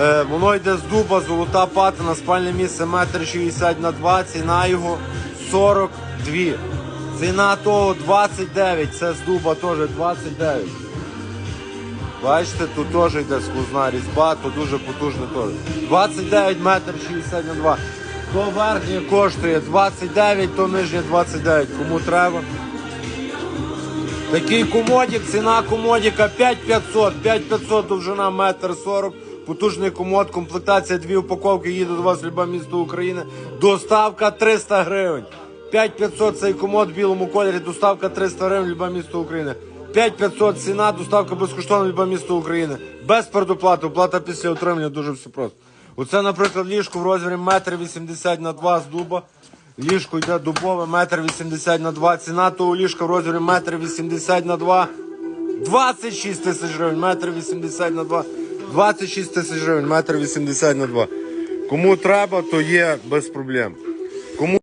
Е, воно йде з дуба, золота патина, спальне місце 1,60 м на 2, ціна його 42. Ціна того 29, це з дуба теж 29. Бачите, тут теж йде сквозна різьба, то дуже потужно теж. 29 метр 60 на 2. То верхнє коштує 29, то нижнє 29. Кому треба. Такий комодік, ціна комодіка 5500, 5500 довжина, метр 40. Потужний комод, комплектація, дві упаковки, їде до вас в любе місто України. Доставка 300 гривень. 5500 цей комод в білому кольорі, доставка 300 гривень, любе місто України. 5500 ціна, доставка безкоштовна, любе місто України. Без передоплати, оплата після отримання, дуже все просто. Оце, наприклад, ліжко в розмірі 1,80 м на 2 з дуба. Ліжко йде дубове, 1,80 м на 2. Ціна того ліжка в розмірі 1,80 м на 2. 26 тисяч гривень, метр 80 на 2. 26 тисяч гривень, метр 80 на 2. Кому треба, то є без проблем. Кому